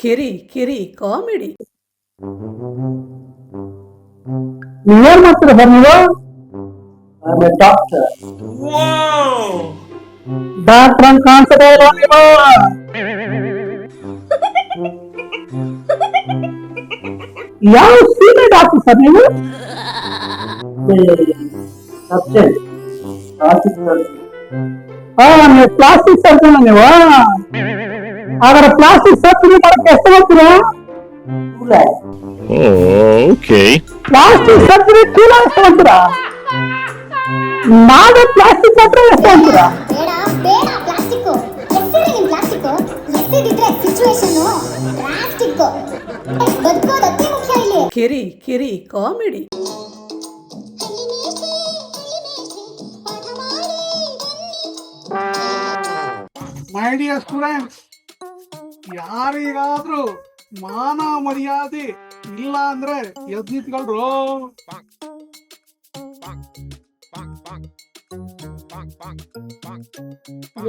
ಕಿರಿ ಕಿರಿ ಕಾಮಿಡಿ ನೀವೇನ್ ಮಾಡ್ತೀರಾ ಸರ್ ನೀವು ಡಾಕ್ಟರ್ ಡಾಕ್ಟರ್ ಅಂತ ಕಾಣಿಸ್ತಾ ಇಲ್ಲ ನೀವು ಯಾವ ಸೀನಿಯರ್ ಡಾಕ್ಟರ್ ಸರ್ ನೀವು ಹಾ ನೀವು ಪ್ಲಾಸ್ಟಿಕ್ ಸರ್ಜನ್ ನೀವು ಹಾಗಾದ್ರೆ ಪ್ಲಾಸ್ಟಿಕ್ ಸರ್ಜರಿ ಮಾಡಕ್ಕೆ ಎಷ್ಟು ಹೋಗ್ತೀರಾ Okay. ಪ್ಲಾಸ್ಟಿಕ್ ಸರ್ಜರಿ ಕೂಡ ಎಷ್ಟು ಅಂತೀರಾ ನಾವೇ ಪ್ಲಾಸ್ಟಿಕ್ ಮಾತ್ರ ಎಷ್ಟು ಅಂತೀರಾ ಬೇಡ ಬೇಡ ಪ್ಲಾಸ್ಟಿಕ್ ಎಷ್ಟಿದೆ ನಿಮ್ ಪ್ಲಾಸ್ಟಿಕ್ ಎಷ್ಟಿದ್ರೆ ಸಿಚುವೇಶನ್ ಪ್ಲಾಸ್ಟಿಕ್ ಬದುಕೋದು ಅತಿ ಮುಖ್ಯ ಇಲ್ಲಿ ಕಿರಿ ಕಿರಿ ಕಾಮಿಡಿ ಮೈ ಡಿಯರ್ ಸ್ಟೂಡೆಂಟ್ಸ್ ಯಾರಿಗಾದ್ರೂ ಮಾನ ಮರ್ಯಾದೆ ಇಲ್ಲ ಅಂದ್ರೆ ಎದ್ ನಿಂತ್ಕೊಳ್ರು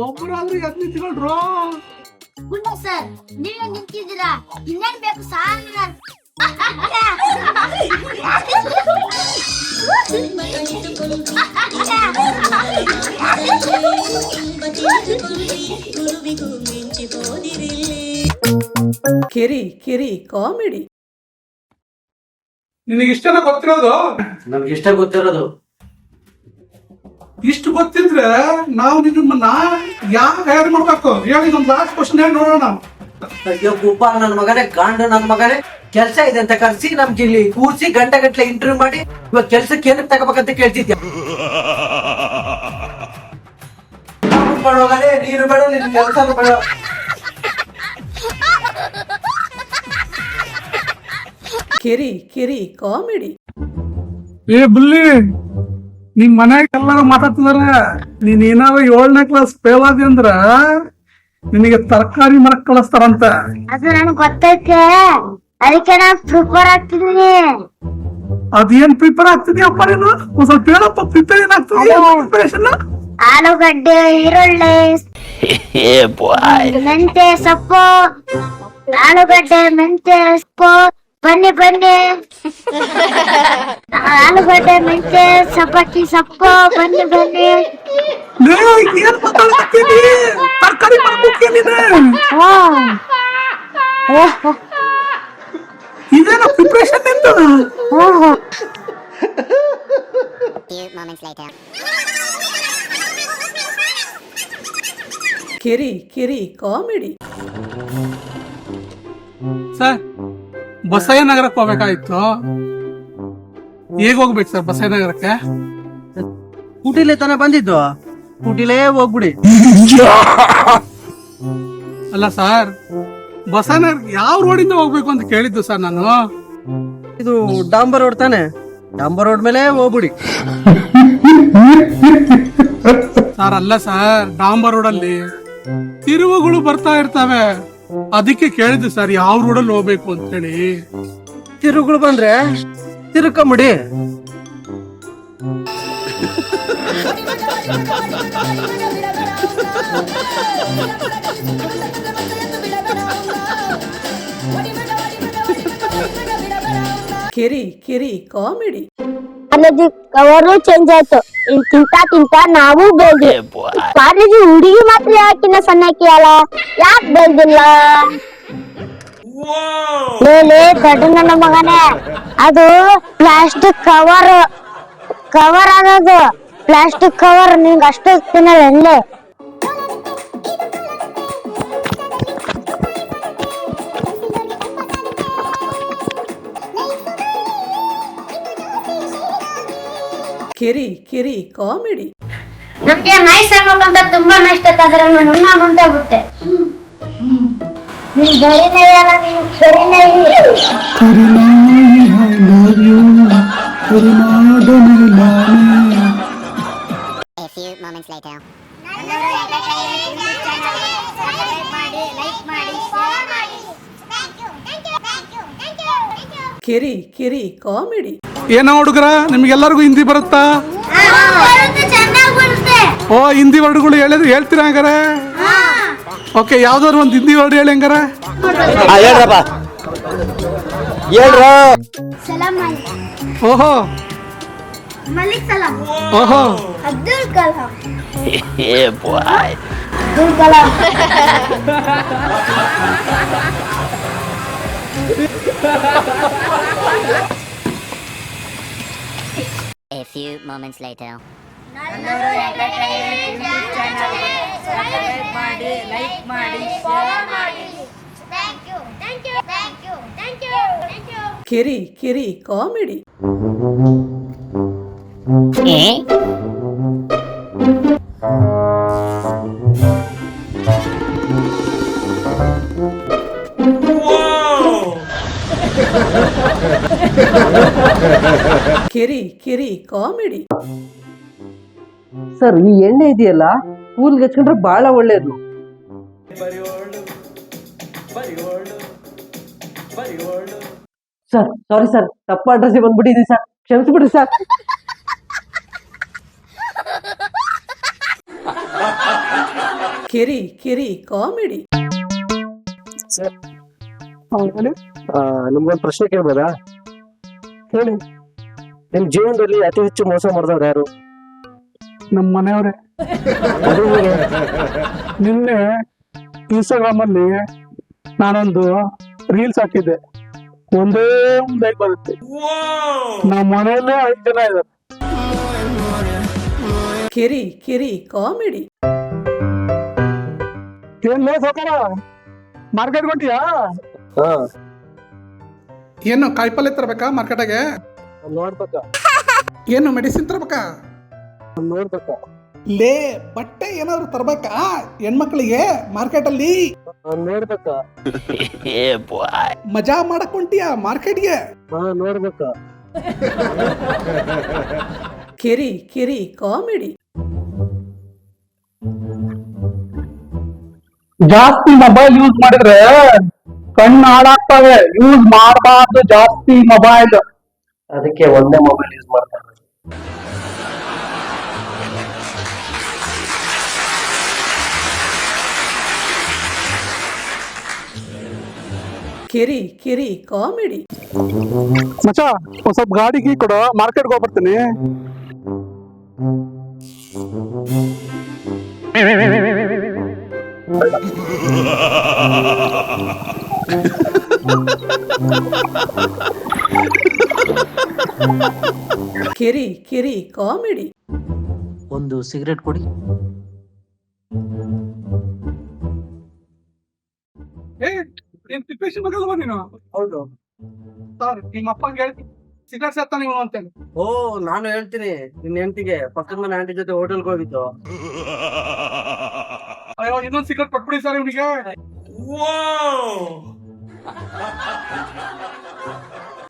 ಒಬ್ಬರಾದ್ರೂ ಎದ್ ನಿಂತ್ಕೊಳ್ರು ಗುಡ್ ಸರ್ ನೀವೇ ನಿಂತಿದ್ದೀರಾ? ಇನ್ನೇನ್ ಬೇಕು ಸಾರ್? ಕಿರಿ ಕಿರಿ ಕಾಮಿಡಿ. ನಿನಗೆ ಇಷ್ಟನ ಗೊತ್ತಿರೋದು? ನಮ್ಗೆ ಇಷ್ಟ ಗೊತ್ತಿರೋದು. ಇಷ್ಟು ಗೊತ್ತಿದ್ರೆ ನಾವು ನಿಮ್ಮನ್ನ ಯಾಕೆ ಹೈರ್ ಮಾಡ್ಬೇಕು? ಹೇಳಿ ನಮ್ ಲಾಸ್ಟ್ ಕ್ವಶನ್ ಹೇಳಿ ನೋಡೋಣ. ಅಯ್ಯೋ ಗೋಪಾಲ್ ನನ್ ಮಗನೇ ಗಂಡ ನನ್ ಮಗನೇ. ಕೆಲ್ಸ ಇದೆ ಅಂತ ಕರ್ಸಿ ನಮ್ಗೆ ಇಲ್ಲಿ ಕೂರ್ಸಿ ಗಂಟೆ ಗಂಟ್ಲೆ ಇಂಟರ್ವ್ಯೂ ಮಾಡಿ ಇವಾಗ ಕೆಲ್ಸಕ್ಕೆ ಏನಕ್ಕೆ ತಗೋಬೇಕಂತ ಕೇಳ್ತಿದ್ಯ? ನೀರು ನೀನು ಬೇಡ ನಿನ್ ಕೆಲಸ ಬೇಡ. ಕೆರಿ ಕೆರಿ ಕಾಮಿಡಿ. ಏ ಬುಲ್ಲಿ ನಿಮ್ ಮನ್ಯಾಗ ಎಲ್ಲಾರು ಮಾತಾಡ್ತಿದಾರ. ನೀನ್ ಏನಾದ್ರು ಏಳನೇ ಕ್ಲಾಸ್ ಫೇಲ್ ಆದಿ ಅಂದ್ರ ನಿನಗೆ ತರಕಾರಿ ಮರಕ್ ಕಳಿಸ್ತಾರಂತ. ಅದು ನನಗೆ ಗೊತ್ತೈತೆ. ಅದಕ್ಕೆ ನಾನು ಪ್ರಿಪೇರ್ ಆಗ್ತಿದ್ದೀನಿ ಅದೇನ್ ಪ್ರಿಪೇರ್ ಆಗ್ತಿದ್ಯಪ್ಪ ನೀನು ಒಂದ್ ಸ್ವಲ್ಪ ಹೇಳಪ್ಪ ಪ್ರಿಪೇರ್ ಏನಾಗ್ತದೆ? ಪ್ರಿಪರೇಷನ್ ಆಲೂಗಡ್ಡೆ ಈರುಳ್ಳಿ ಮೆಂತೆ ಸೊಪ್ಪು ಆಲೂಗಡ್ಡೆ ಮೆಂತೆ ಸೊಪ್ಪು ಬನ್ನಿ ಬನ್ನಿ. ಆಲೂಗಡ್ಡೆ ಮೆಂತೆ ಸಬ್ಬಕ್ಕಿ ಸೊಪ್ಪು ಬನ್ನಿ ಬನ್ನಿ. ತರಕಾರಿ ಮರಕ್ಕೆ ನೀನೆ ಇದೇನ ಪ್ರಿಪರೇಷನ್ ನಿಂತು ಕಿರಿ ಕಿರಿ ಕಾಮಿಡಿ. ಸರ್ ಬಸಯ್ಯ ನಗರಕ್ಕೆ ಹೋಗ್ಬೇಕಾಗಿತ್ತು. ಹೇಗ್ ಹೋಗ್ಬೇಕು ಸರ್ ಬಸಯ್ಯ ನಗರಕ್ಕೆ ಕುಟಿಲೆ ತಾನೆ ಬಂದಿದ್ದು. ಕುಟಿಲೇ ಹೋಗ್ಬಿಡಿ. ಅಲ್ಲ ಸರ್ ಬಸಯ್ಯನಗರ್ ಯಾವ ರೋಡಿಂದ ಹೋಗ್ಬೇಕು ಅಂತ ಕೇಳಿದ್ದು ಸರ್ ನಾನು? ಇದು ಡಾಂಬರ್ ರೋಡ್ ತಾನೆ? ಡಾಂಬರ್ ರೋಡ್ ಮೇಲೆ ಹೋಗ್ಬಿಡಿ. ಸರ್ ಅಲ್ಲ ಸರ್ ಡಾಂಬರ್ ರೋಡ್ ಅಲ್ಲಿ ತಿರುವುಗಳು ಬರ್ತಾ ಇರ್ತವೆ. ಅದಕ್ಕೆ ಕೇಳಿದ್ದು ಸರ್ ಯಾವ ರೋಡಲ್ಲಿ ಹೋಗ್ಬೇಕು ಅಂತ ಹೇಳಿ ತಿರುಗಳು ಬಂದ್ರೆ ತಿರುಕೊಂಬಿಡಿ ಕಿರಿ ಕಿರಿ ಕಾಮಿಡಿ ಕಾಲೇಜ್ ಕವರು ಚೇಂಜ್ ಆಯ್ತು ಇನ್ ತಿಂತ ತಿಂತ ನಾವು ಬೆಳ್ದಿ ಕಾಲೇಜ್ ಹುಡುಗಿ ಮಾತ್ರ ಯಾಕಿನ್ನ ಸಣ್ಣಕಿ ಅಲ್ಲ ಯಾಕೆ ಬೆಳ್ದಿಲ್ಲ ಲೇ ಕಡು ನನ್ನ ಮಗನೇ ಅದು ಪ್ಲಾಸ್ಟಿಕ್ ಕವರ್ ಕವರ್ ಅನ್ನೋದು ಪ್ಲಾಸ್ಟಿಕ್ ಕವರ್ ನಿಂಗೆ ಅಷ್ಟು ತಿನ್ನಲ್ಲ ಎಲ್ಲೇ ಕಿರಿ ಕಿರಿ ಕಾಮಿಡಿ. ನಮ್ಗೆ ನಾಯಿ ಸಾಕ್ಬೇಕಂತ ತುಂಬಾ ಇಷ್ಟ ಆದ್ರೆ ನಾನು ಮುಂದೆ ಬಿಟ್ಟೆ ನೀನ್ ಬರೀ ನಾಯಿ ಅಲ್ಲ ನೀನ್ ಸರಿ ನಾಯಿ ಕಿರಿ ಕಿರಿ ಕಾಮಿಡಿ. ಏನೋ ಹುಡುಗರ? ನಿಮ್ಗೆಲ್ಲರಿಗೂ ಹಿಂದಿ ಬರುತ್ತಾ? ಓ ಹಿಂದಿ ವರ್ಡ್ಗಳು ಹೇಳಿದ್ರೆ ಹೇಳ್ತೀರಾ ಹಂಗಾರೆ? ಓಕೆ ಯಾವ್ದಾದ್ರು ಒಂದು ಹಿಂದಿ ವರ್ಡ್ ಹೇಳಿ ಹಂಗಾರೆ? ಹೇಳ್ರಪ್ಪ. ಹೇಳ್ರ. ಓಹೋ. ಮಲಿಕ್ ಸಲಾಂ ಓಹೋ. Abdul Kalam Abdul Kalam A few moments later. Thank you thank you thank you thank you thank you ಕಿರಿ ಕಿರಿ ಕಾಮಿಡಿ ಕಿರಿ ಕಿರಿ ಕಾಮಿಡಿ. ಸರ್ ಈ ಎಣ್ಣೆ ಇದೆಯಲ್ಲ? ಕೂಲ್ಗೆ ಹಚ್ಕೊಂಡ್ರೆ ಬಹಳ ಒಳ್ಳೇದು. ಸರ್ ಸಾರಿ ಸರ್ ತಪ್ಪು ಅಡ್ರೆಸ್ ಬಂದ್ಬಿಟ್ಟಿದ್ದೀನಿ ಸರ್. ಕ್ಷಮಿಸ್ಬಿಡಿ ಸರ್. ಕಿರಿ ಕಿರಿ ಕಾಮಿಡಿ. ಸರ್ ನಮ್ಗೊಂದು ಪ್ರಶ್ನೆ ಕೇಳ್ಬೋದಾ? ಹೇಳಿ. ನಿಮ್ ಜೀವನದಲ್ಲಿ ಅತಿ ಹೆಚ್ಚು ಮೋಸ ಮಾಡಿದವ್ರು ಯಾರು? ನಮ್ಮ ಮನೆಯವರೇ. ಅದು? ನಿನ್ನೆ ಇನ್ಸ್ಟಾಗ್ರಾಮ್ ಅಲ್ಲಿ ನಾನೊಂದು ರೀಲ್ಸ್ ಹಾಕಿದ್ದೆ. ಒಂದೇ ಒಂದು ಲೈಕ್ ಬರುತ್ತೆ. ನಮ್ಮ ಮನೆಯಲ್ಲೇ ಐದು ಜನ ಇದ್ದಾರೆ. ಕಿರಿ ಕಿರಿ ಕಾಮಿಡಿ. ಏನ್ ಲೇ ಸೌಕಾರ ಮಾರ್ಕೆಟ್ ಕೊಟ್ಟಿಯಾ ಹಾ. ಏನು ಕಾಯಿಪಲ್ಲೆ ತರಬೇಕಾ ಮಾರ್ಕೆಟಾಗೆ? ನೋಡ್ಬೇಕ. ಏನು ಮೆಡಿಸಿನ್ ತರಬೇಕಾ? ನೋಡ್ಬೇಕ. ಲೇ ಬಟ್ಟೆ ಏನಾದ್ರು ತರಬೇಕಾ? ಹೆಣ್ಮಕ್ಳಿಗೆ ಮಾರ್ಕೆಟಲ್ಲಿ? ನೋಡ್ಬೇಕ. ಮಜಾ ಮಾಡಕ್ ಹೊಂಟಿಯ ಮಾರ್ಕೆಟ್ಗೆ? ಹಾ ನೋಡ್ಬೇಕ. ಕಿರಿ ಕಿರಿ ಕಾಮಿಡಿ. ಜಾಸ್ತಿ ಮೊಬೈಲ್ ಯೂಸ್ ಮಾಡಿದ್ರೆ ಕಣ್ಣು ಹಾಳಾಗ್ತವೆ. ಯೂಸ್ ಮಾಡಬಾರ್ದು ಜಾಸ್ತಿ ಮೊಬೈಲ್ ಅದಕ್ಕೆ ಒಂದೇ ಮೊಬೈಲ್ ಯೂಸ್ ಮಾಡ್ತಾರೆ ಕಿರಿ ಕಿರಿ ಕಾಮಿಡಿ. ಮಚ ಒಂದ್ ಸ್ವಲ್ಪ ಗಾಡಿ ಕೀ ಕೊಡು ಮಾರ್ಕೆಟ್ಗೆ ಹೋಗ್ಬರ್ತೀನಿ. ಕಿರಿ ಕಿರಿ ಕಾಮಿಡಿ. ಒಂದು ಸಿಗರೇಟ್ ಕೊಡಿ. ಏ ತಿಪ್ಪೇಶನ್ ಮಗಲ್ವಾ ನೀನು? ಹೌದು. ಸರ್ ನಿಮ್ಮ ಅಪ್ಪಂಗೆ ಹೇಳ್ತಿ ಸಿಗರೇಟ್ ಸೇರ್ತಾನೆ ನೀವು ಅಂತೇಳಿ ಓ ನಾನು ಹೇಳ್ತೀನಿ ನಿನ್ನ ಹೆಂಡತಿಗೆ ಪಕ್ಕದ ಮನೆ ಆಂಟಿ ಜೊತೆ ಹೋಟೆಲ್ಗೆ ಹೋಗಿದ್ದು. ಅಯ್ಯೋ ಇನ್ನೊಂದು ಸಿಗರೇಟ್ ಕೊಟ್ಬಿಡಿ ಸರ್ ಇವನಿಗೆ.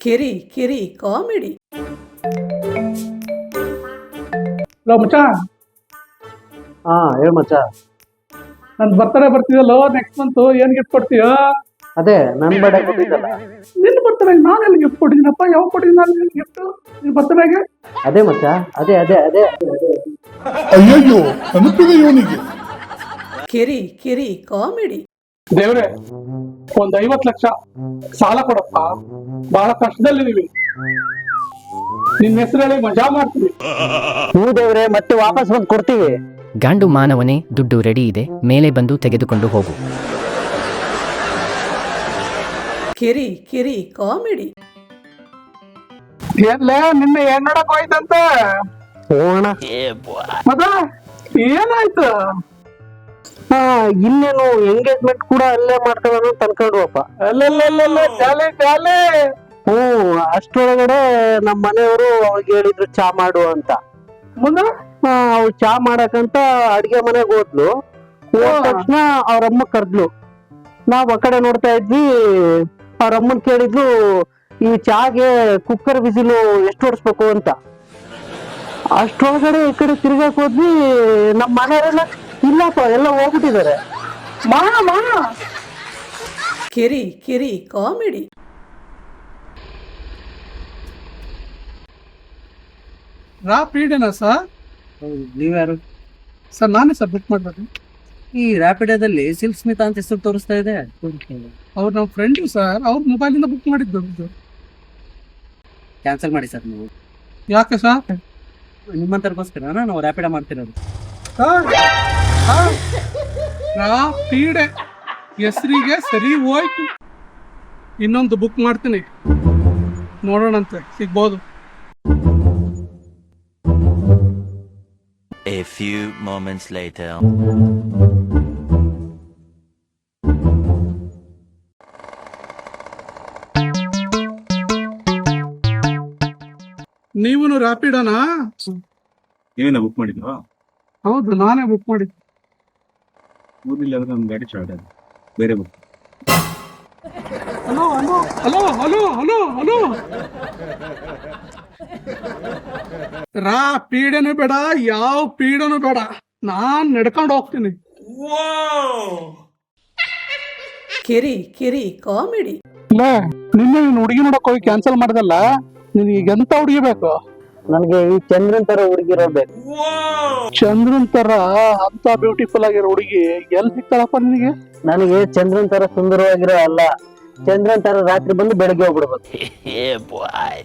ಕಿರಿ ಕಿರಿ ಕಾಮಿಡಿ. ಮಚ್ಚ. ಹಾ ಹೇಳ್ ಮಚ್ಚ. ನನ್ ಬರ್ತಾರೆ ಬರ್ತಿದಲ್ಲ ನೆಕ್ಸ್ಟ್ ಮಂತ್ ಏನ್ ಗಿಫ್ಟ್ ಕೊಡ್ತೀಯಾ? ಅದೇ ನನ್ ಬಡ ಕೊಟ್ಟಿದ್ದಲ್ಲ. ನಿನ್ ಬರ್ತಾರೆ ನಾನು ಎಲ್ಲಿ ಗಿಫ್ಟ್ ಕೊಟ್ಟಿದ್ದೀನಪ್ಪ? ಯಾವಾಗ ಕೊಟ್ಟಿದ್ದೀನಿ ನಾನು ಗಿಫ್ಟ್ ನಿನ್ ಬರ್ತಡೇಗೆ ಅದೇ ಮಚ್ಚ ಅದೇ ಅದೇ ಅದೇ. ಅಯ್ಯಯ್ಯೋ ತಲುಪಿದೆ ಇವನಿಗೆ. ಕಿರಿ ಕಿರಿ ಕಾಮಿಡಿ. ದೇವ್ರೆ ಒಂದ್ ಐವತ್ ಲಕ್ಷ ಸಾಲ ಕೊಡಪ್ಪ. ಬಹಳ ಕಷ್ಟದಲ್ಲಿದೀವಿ ನಿನ್ನ ಹೆಸರಲ್ಲಿ ಮಜಾ ಮಾಡ್ತೀವಿ. ದೇವ್ರೆ ಮತ್ತೆ ವಾಪಸ್ ಬಂದು ಕೊಡ್ತೀವಿ. ಗಂಡು ಮಾನವನೇ ದುಡ್ಡು ರೆಡಿ ಇದೆ ಮೇಲೆ ಬಂದು ತೆಗೆದುಕೊಂಡು ಹೋಗು. ಕಿರಿ ಕಿರಿ ಕಾಮಿಡಿ. ಏನ್ಲೇ ನಿನ್ನೆ ಏನ್ ನೋಡಕ್ ಹೋಯ್ತಂತೆ. ಹೋಗೋಣ ಮದ ಏನಾಯ್ತು? ಹಾ ಇನ್ನೇನು ಎಂಗೇಜ್ಮೆಂಟ್ ಕೂಡ ಅಲ್ಲೇ ಮಾಡ್ತಾರೆ ಅಂತ ಅನ್ಕೊಂಡ್ವಪ್ಪ ಅಲ್ಲಲ್ಲಲ್ಲ ಜಾಲೆ ಜಾಲೆ ಹ್ಮ್ ಅಷ್ಟೊಳಗಡೆ ನಮ್ಮ ಮನೆಯವರು ಅವ್ರಿಗೆ ಹೇಳಿದ್ರು ಚಾ ಮಾಡು ಅಂತ. ಮುಂದೆ? ಅವ್ಳು ಚಾ ಮಾಡಕಂತ ಅಡ್ಗೆ ಮನೆಗೆ ಹೋದ್ಲು. ಹೋದ ತಕ್ಷಣ ಅವ್ರ ಅಮ್ಮ ಕರ್ದ್ಲು. ನಾವ್ ಆ ಕಡೆ ನೋಡ್ತಾ ಇದ್ವಿ ಅವ್ರ ಅಮ್ಮನ್ ಕೇಳಿದ್ಲು ಈ ಚಾಗೆ ಕುಕ್ಕರ್ ಬಿಸಿಲು ಎಷ್ಟು ಹೊಡಿಸ್ಬೇಕು ಅಂತ. ಅಷ್ಟೊಳಗಡೆ ಈ ಕಡೆ ತಿರ್ಗಾಕ್ ಹೋದ್ವಿ ನಮ್ಮ ಮನೆಯವರೆಲ್ಲ ಇಲ್ಲಪ್ಪ ಎಲ್ಲ ಹೋಗ್ಬಿಟ್ಟಿದ್ದಾರೆ. ಮಾ ಮಾ. ಕಿರಿ ಕಿರಿ ಕಾಮಿಡಿ. ರಾ ಪೀಡೆನಾ ಸರ್ ನೀವ್ಯಾರು? ಸರ್ ನಾನೇ ಸಬ್ಮಿಟ್ ಮಾಡ್ಬೇಕು. ಈ ರ್ಯಾಪಿಡೋದಲ್ಲಿ ಸಿಲ್ಕ್ ಸ್ಮಿತಾ ಅಂತ ಹೆಸರು ತೋರಿಸ್ತಾ ಇದೆ? ಅವ್ರು ನಮ್ಮ ಫ್ರೆಂಡ್ ಸರ್ ಅವ್ರ ಮೊಬೈಲಿಂದ ಬುಕ್ ಮಾಡಿದ್ದು ಇದು. ಕ್ಯಾನ್ಸಲ್ ಮಾಡಿ ಸರ್ ನೀವು. ಯಾಕೆ ಸರ್? ನಿಮ್ಮಂತರ್ಗೋಸ್ಕರ ನಾವು ರ್ಯಾಪಿಡ ಮಾಡ್ತಿರೋದು. ನಾ ಪೀಡೆ. ಹೆಸರಿಗೆ ಸರಿ ಹೋಯ್ತು. ಇನ್ನೊಂದು ಬುಕ್ ಮಾಡ್ತೀನಿ. ನೋಡೋಣಂತೆ ಸಿಗ್ಬೋದು. A few moments later. ನೀವು ರ್ಯಾಪಿಡನಾ ನೀವೇನ ಬುಕ್ ಮಾಡಿದ್ವಾ ಹೌದು ನಾನೇ ಬುಕ್ ಮಾಡಿದ್ದು. ಊರಿಲ್ಲ ಅಂದ್ರೆ ನಮ್ ಗಾಡಿ ಚಾರ್ಟ್ ಆಗಿದೆ ಬೇರೆ book hello hello. Hello hello hello hello. ರಾ ಪೀಡೆನೂ ಬೇಡ ಯಾವ ಪೀಡನೂ ಬೇಡ. ನಾನ್ ನಡ್ಕೊಂಡು ಹೋಗ್ತೀನಿ. ಕಿರಿ ಕಿರಿ ಕಾಮಿಡಿ. ಇಲ್ಲ ನಿನ್ನೆ ನೀನು ಹುಡುಗಿ ನೋಡಕ್ ಹೋಗಿ ಕ್ಯಾನ್ಸಲ್ ಮಾಡ್ದಲ್ಲ? ನಿನಗೆ ಈಗ ಎಂತ ಹುಡುಗಿ ಬೇಕು? ನನಗೆ ಈ ಚಂದ್ರನ್ ತರ ಹುಡುಗಿರೋ ಬೇಕು. ಚಂದ್ರನ್ ತರ ಅಂತ ಬ್ಯೂಟಿಫುಲ್ ಆಗಿರೋ ಹುಡುಗಿ ಎಲ್ ಸಿಗ್ತಾಳಪ್ಪ ನಿನಗೆ? ನನಗೆ ಚಂದ್ರನ್ ತರ ಸುಂದರವಾಗಿರೋ ಅಲ್ಲ ಚಂದ್ರನ್ ತರ ರಾತ್ರಿ ಬಂದು ಬೆಳಗ್ಗೆ ಹೋಗ್ಬಿಡ್ಬೇಕು. ಏ ಬಾಯ್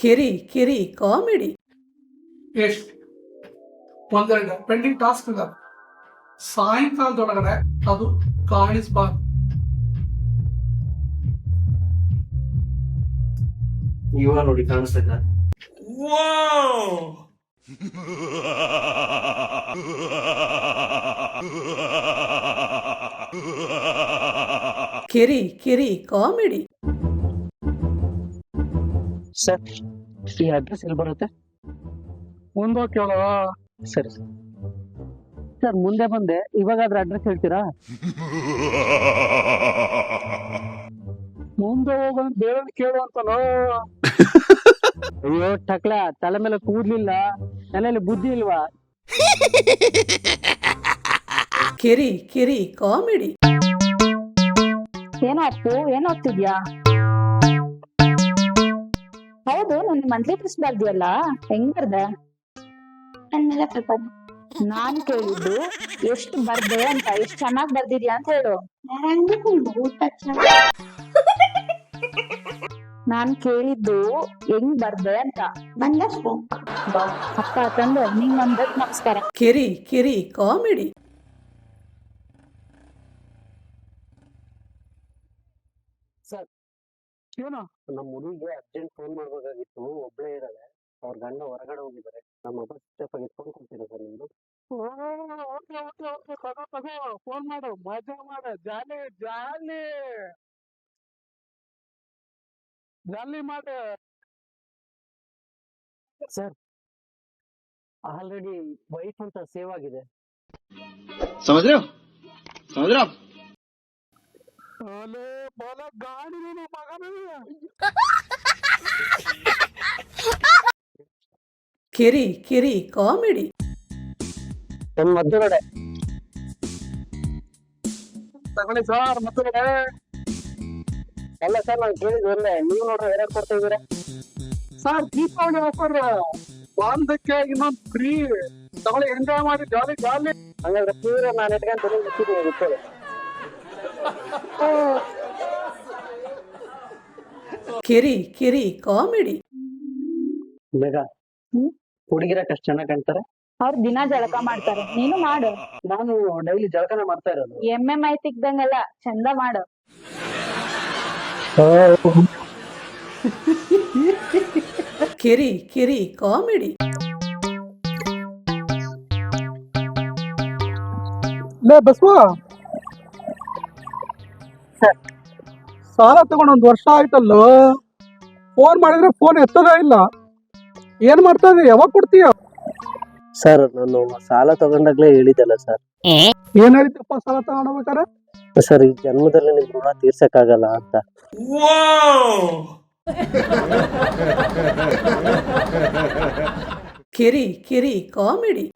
ಕಿರಿ ಕಿರಿ ಕಾಮಿಡಿ ಎಷ್ಟು? ಒಂದೆರಡು ಪೆಂಡಿಂಗ್ ಟಾಸ್ಕ್ ಇದೆ ಸಾಯಂಕಾಲದೊಳಗಡೆ ಅದು ಕಾಣಿಸ್ಬಾರ್ದು. ಇವಾಗ ನೋಡಿ ಕಾಣಿಸ್ತೈತ ಕಿರಿ ಕಿರಿ ಕಾಮಿಡಿ. ಸರ್ ಈ ಅಡ್ರೆಸ್ ಎಲ್ಲಿ ಬರುತ್ತೆ? ಒಂದೋ ಕೇಳೋ ಸರಿ ಸರ್. ಸರ್ ಮುಂದೆ ಬಂದೆ. ಇವಾಗಾದ್ರೆ ಅಡ್ರೆಸ್ ಹೇಳ್ತೀರಾ? ಮುಂದೆ ಹೋಗೋದು ಬೇರೆ ಕೇಳು ಅಂತಲೋ? ಅಯ್ಯೋ ಟಕ್ಲ ತಲೆ ಮೇಲೆ ಕೂದ್ಲಿಲ್ಲ. ತಲೆಯಲ್ಲಿ ಬುದ್ಧಿ ಇಲ್ವಾ? ಕಿರಿ ಕಿರಿ ಕಾಮಿಡಿ. ಏನಾಯ್ತು? ಏನಾಗ್ತಿದ್ಯಾ ಏನ್ ಓದ್ತಿದ್ಯಾ? ಹೌದು ನನ್ನ ಮಂತ್ಲಿ ಟೆಸ್ಟ್ ಬರ್ದಿಯಲ್ಲ. ಹೆಂಗ್ ಬರ್ದೆ? ನನ್ನೆಲ್ಲ ಸ್ವಲ್ಪ ನಾನ್ ಕೇಳಿದ್ದು ಎಷ್ಟು ಬರ್ದೆ ಅಂತ ಎಷ್ಟು ಚೆನ್ನಾಗ್ ಬರ್ದಿದ್ಯಾ ಅಂತ ಹೇಳು. ನಾನ್ ಕೇಳಿದ್ದು ಹೆಂಗ್ ಬರ್ದೆ ಅಂತ. ಬಂದಷ್ಟು ಬಾ, ಅಪ್ಪ ತಂದು ನಿಂಗ್ ಒಂದಕ್ ನಮಸ್ಕಾರ. ಕಿರಿ ಕಿರಿ ಕಾಮಿಡಿ. ಸರ್ ಏನೋ? ನಮ್ಮ ಹುಡುಗಿಗೆ ಅರ್ಜೆಂಟ್ ಫೋನ್ ಮಾಡ್ಬೇಕಾಗಿತ್ತು ಒಬ್ಳೇ ಇದ್ದಾಳೆ. ಅವ್ರ ಗಂಡ ಹೊರಗಡೆ ಹೋಗಿದ್ದಾರೆ. ನಮ್ಮ ಮೊಬೈಲ್ ಸ್ವಿಚ್ ಆಗಿ ಫೋನ್ ಕೊಡ್ತೀರಾ ಸರ್ ನಿಮ್ದು ಓಕೆ ಓಕೆ ಓಕೆ ತಗೋ ತಗೋ ಫೋನ್ ಮಾಡು ಮಜಾ ಮಾಡ. Jolly jolly. ಜಲ್ದಿ ಮಾಡಿ ಸರ್. ಆಲ್ರೆಡಿ ವೈಟ್ ಅಂತ ಸೇವ್ ಆಗಿದೆ. ಗಾಡಿ ಕಿರಿ ಕಿರಿ ಕಾಮಿಡಿ. ನನ್ನ ಮಧ್ಯಗಡೆ ತಗೊಳ್ಳಿ ಸರ್ ಮಧ್ಯಗಡೆ ಅಲ್ಲ ಸರ್ ನಾನು ಕೇಳಿದ್ ಒಂದೇ ನೀವು ನೋಡ್ರಿ ಎರಡು ಕೊಡ್ತಾ ಇದ್ದೀರಾ? ಸರ್ ದೀಪಾವಳಿ ಆಫರ್ ಬಾಂಧಕ್ಕೆ ಇನ್ನೊಂದು ಫ್ರೀ ತಗೊಳ್ಳಿ ಎಂಜಾಯ್ ಮಾಡಿ ಜಾಲಿ ಜಾಲಿ ಹಂಗಾದ್ರೆ ಪೂರ ನಾನು ಇಟ್ಕೊಂಡು ತಲೆ ಮುಚ್ಚಿದ್ದೀನಿ ಗೊತ್ತಲ್ಲ ಕಿರಿ ಕಿರಿ ಕಾಮಿಡಿ. ಬೇಗ. ಹುಡುಗಿರ ಕಷ್ಟ ಚೆನ್ನಾಗಿ ಕಾಣ್ತಾರೆ? ಅವ್ರು ದಿನ ಜಳಕ ಮಾಡ್ತಾರೆ. ನೀನು ಮಾಡು. ನಾನು ಡೈಲಿ ಜಳಕನ ಮಾಡ್ತಾ ಇರೋದು. ಎಂ ಎಂ ಐ ತಿಕ್ದಂಗಲ್ಲ ಚಂದ ಮಾಡು. ಕಿರಿ ಕಿರಿ ಕಾಮಿಡಿ. ಲೇ ಬಸವ. ಸಾಲ ತಗೊಂಡು ಒಂದು ವರ್ಷ ಆಯ್ತಲ್ಲೋ? ಫೋನ್ ಮಾಡಿದ್ರೆ ಫೋನ್ ಎತ್ತದ ಇಲ್ಲ. ಏನ್ ಮಾಡ್ತಾ ಇದೀಯ ಯಾವಾಗ ಕೊಡ್ತೀಯ? ಸರ್ ನಾನು ಸಾಲ ತಗೊಂಡಾಗ್ಲೇ ಹೇಳಿದ್ದಲ್ಲ ಸರ್. ಏನ್ ಹೇಳಿದ್ದಪ್ಪ ಸಾಲ ತಗೊಂಡೋಗ್ಬೇಕಾರೆ ಸರ್ ಈ ಜನ್ಮದಲ್ಲಿ ನಿಮ್ ಋಣ ತೀರ್ಸಕ್ಕಾಗಲ್ಲ ಅಂತ. ಕಿರಿ ಕಿರಿ ಕಾಮಿಡಿ.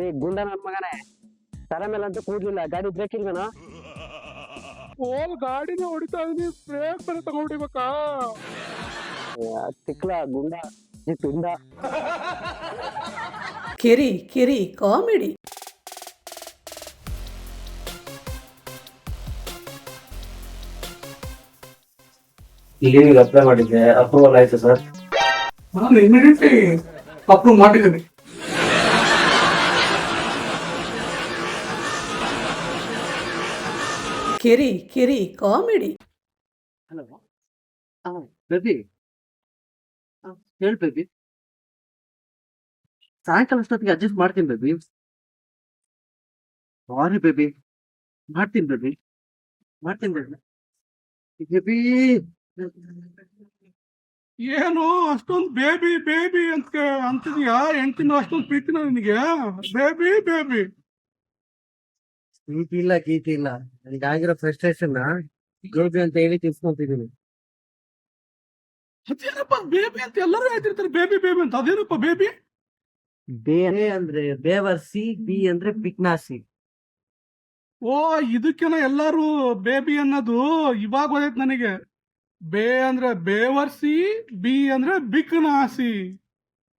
ಏ ಗುಂಡ ನನ್ ಮಗನೇ ತಲೆ ಮೇಲೆ ಅಂತೂ ಕೂಡ್ಲಿಲ್ಲ. ಗಾಡಿ ಬ್ರೇಕ್ ಇಲ್ವೇನೋ ಓಲ್ ಗಾಡಿನ ಹೊಡಿತಾ ಇದೀನಿ. ಬ್ರೇಕ್ ಬೇರೆ ತಗೊಂಡಿಬೇಕಾ ತಿಕ್ಲ ಗುಂಡ ಈ ತುಂಡ. ಕಿರಿ ಕಿರಿ ಕಾಮಿಡಿ. ಲೀವಿಗೆ ಅಪ್ಲೈ ಮಾಡಿದ್ದೆ. ಅಪ್ರೂವಲ್ ಆಯ್ತು ಸರ್ ನಾನು ಇಮಿಡಿಯೇಟ್ಲಿ ಅಪ್ರೂವ್ ಮಾಡಿದ್ದೀನಿ. ಕಿರಿ ಕಿರಿ ಕಾಮಿಡಿ. ಹಲೋ ಬೇಬಿ ಹೇಳಿ ಬೇಬಿ ಸಾಯಂಕಾಲ ಅಷ್ಟೊತ್ತಿಗೆ ಅಡ್ಜಸ್ಟ್ ಮಾಡ್ತೀನಿ ಬೇಬಿ ಸಾರಿ ಬೇಬಿ ಮಾಡ್ತೀನಿ ಬೇಬಿ ಮಾಡ್ತೀನಿ ಬೇಬಿ ಬೇಬಿ ಏನು ಅಷ್ಟೊಂದು ಬೇಬಿ ಬೇಬಿ ಅಂತ ಅಂತಿದ್ಯಾ? ಹೆಂಡತಿನ ಅಷ್ಟೊಂದು ಪ್ರೀತಿನ ನಿನಗೆ? ಬೇಬಿ ಬೇಬಿ ಗೀತಿ ಇಲ್ಲ ಗೀತಿ ಇಲ್ಲ. ನನಗೆ ಆಗಿರೋ ಫ್ರಸ್ಟ್ರೇಷನ್ ಬೇಬಿ ಅಂತ ಹೇಳಿ ತಿಳ್ಸ್ಕೊಂತಿದ್ದೀನಿ ಅದೇನಪ್ಪ ಬೇಬಿ ಅಂತ ಎಲ್ಲರೂ ಹೇಳ್ತಿರ್ತಾರೆ ಬೇಬಿ ಬೇಬಿ ಅಂತ. ಅದೇನಪ್ಪ ಬೇಬಿ ಬೇರೆ ಅಂದ್ರೆ ಬೇವರ್ಸಿ ಬಿ ಅಂದ್ರೆ ಬಿಕ್ನಾಸಿ ಓ ಇದಕ್ಕೆಲ್ಲ ಎಲ್ಲಾರು ಬೇಬಿ ಅನ್ನೋದು ಇವಾಗ ಗೊತ್ತೈತ್ ನನಗೆ. ಬೇ ಅಂದ್ರೆ ಬೇವರ್ಸಿ ಬಿ ಅಂದ್ರೆ ಬಿಕನಾಸಿ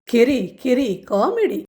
ಕಿರಿ ಕಿರಿ ಕಾಮಿಡಿ.